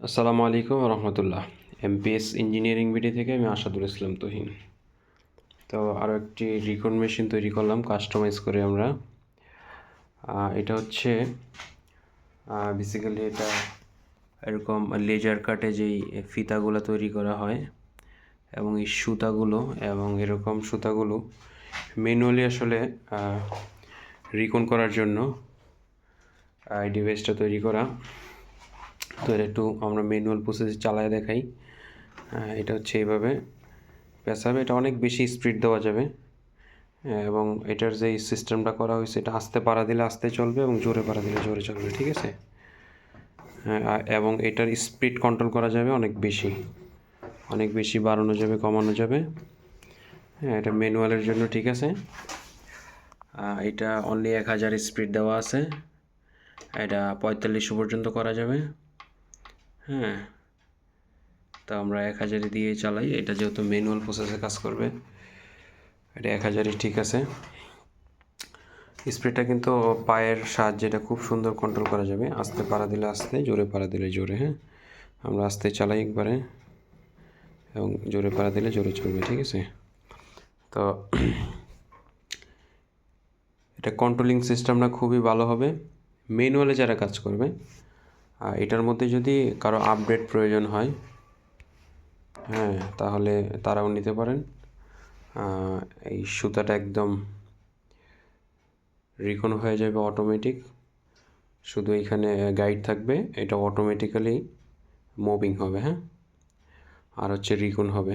আসসালামু আলাইকুম রহমতুল্লাহ। Amps engineering BD থেকে আমি আসাদুল ইসলাম তহিন। তো আরও একটি রিকন মেশিন তৈরি করলাম কাস্টমাইজ করে আমরা। এটা হচ্ছে বেসিক্যালি এটা এরকম লেজার কাটে যেই ফিতাগুলো তৈরি করা হয়, এবং এই সুতাগুলো এবং এরকম সুতাগুলো ম্যানুয়ালি আসলে রিকন করার জন্য এই ডিভাইসটা তৈরি করা। তো একটু আমরা ম্যানুয়াল প্রসেস চালায় দেখাই। এটা হচ্ছে এইভাবে। পেঁচাবে এটা অনেক বেশি স্পিড দেওয়া যাবে। এবং এটার যে সিস্টেমটা করা হয়েছে, এটা আস্তে পাড়া দিলে আস্তে চলবে এবং জোরে পাড়া দিলে জোরে চলবে, ঠিক আছে? এবং এটার স্পিড কন্ট্রোল করা যাবে অনেক বেশি। অনেক বেশি বাড়ানো যাবে, কমানো যাবে। হ্যাঁ এটা ম্যানুয়ালের জন্য, ঠিক আছে? এটা অনলি এক হাজার স্পিড দেওয়া আছে। এটা পঁয়তাল্লিশশো পর্যন্ত করা যাবে। হ্যাঁ। তা আমরা এক হাজারে দিয়ে চালাই। এটা যেহেতু ম্যানুয়াল প্রসেসে কাজ করবে, এটা এক হাজারই ঠিক আছে। স্প্রেটা কিন্তু পায়ের সাহায্যে এটা খুব সুন্দর কন্ট্রোল করা যাবে। আস্তে পাড়া দিলে আস্তে, জোরে পাড়া দিলে জোরে হ্যাঁ। আমরা আস্তে চালাই একবারে এবং জোরে পাড়া দিলে জোরে চলবে, ঠিক আছে? তো এটা কন্ট্রোলিং সিস্টেমটা খুবই ভালো হবে। ম্যানুয়ালে যারা কাজ করবে এটার মধ্যে যদি কারও আপডেট প্রয়োজন হয় হ্যাঁ তাহলে তারাও নিতে পারেন। এই সুতাটা একদম রিকন হয়ে যাবে অটোমেটিক শুধু এখানে গাইড থাকবে, এটা অটোমেটিক্যালি মুভিং হবে হ্যাঁ? আর হচ্ছে রিকন হবে।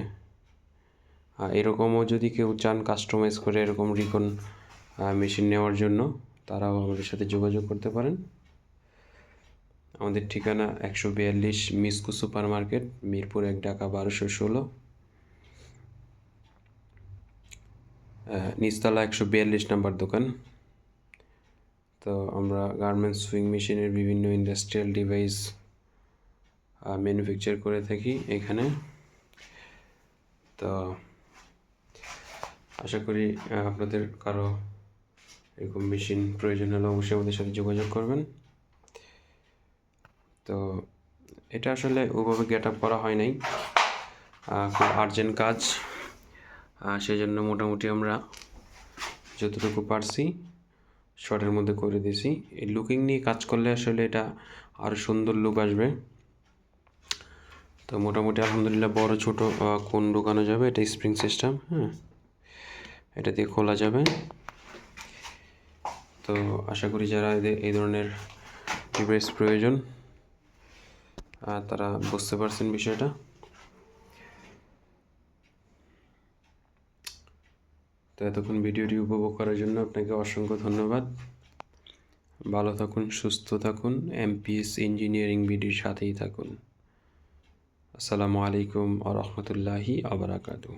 আর এরকমও যদি কেউ চান কাস্টমাইজ করে এরকম রিকন মেশিন নেওয়ার জন্য, তারাও আমাদের সাথে যোগাযোগ করতে পারেন। আমাদের ঠিকানা একশো বিয়াল্লিশ মিসকু সুপার মার্কেট মিরপুর এক ঢাকা বারোশো ষোলো। নিচতলা একশো বিয়াল্লিশ নাম্বার দোকান। তো আমরা গার্মেন্টস সুইং মেশিনের বিভিন্ন ইন্ডাস্ট্রিয়াল ডিভাইস ম্যানুফ্যাকচার করে থাকি এখানে। তো আশা করি আপনাদের কারও এরকম মেশিন প্রয়োজন হলে অবশ্যই আমাদের সাথে যোগাযোগ করবেন। তো এটা আসলে ওভাবে গেট আপ করা হয় নাই। খুব আর্জেন্ট কাজ। সেই জন্য মোটামুটি আমরা যতটুকু পারছি শর্টের মধ্যে করে দিয়েছি। এই লুকিং নিয়ে কাজ করলে আসলে এটা আরও সুন্দর লুক আসবে। তো মোটামুটি আলহামদুলিল্লাহ বড় ছোট কোন ঢোকানো যাবে এটা স্প্রিং সিস্টেম হ্যাঁ। এটা দিয়ে খোলা যাবে। তো আশা করি যারা এই ধরনের ডিভাইস প্রয়োজন তারা বুঝতে পারছেন বিষয়টা? তো এতক্ষণ ভিডিওটি উপভোগ করার জন্য আপনাকে অসংখ্য ধন্যবাদ। ভালো থাকুন, সুস্থ থাকুন এমপিএস ইঞ্জিনিয়ারিং ভিডিওর সাথেই থাকুন। আসসালামু আলাইকুম আ রহমতুল্লাহি আবরাকাতু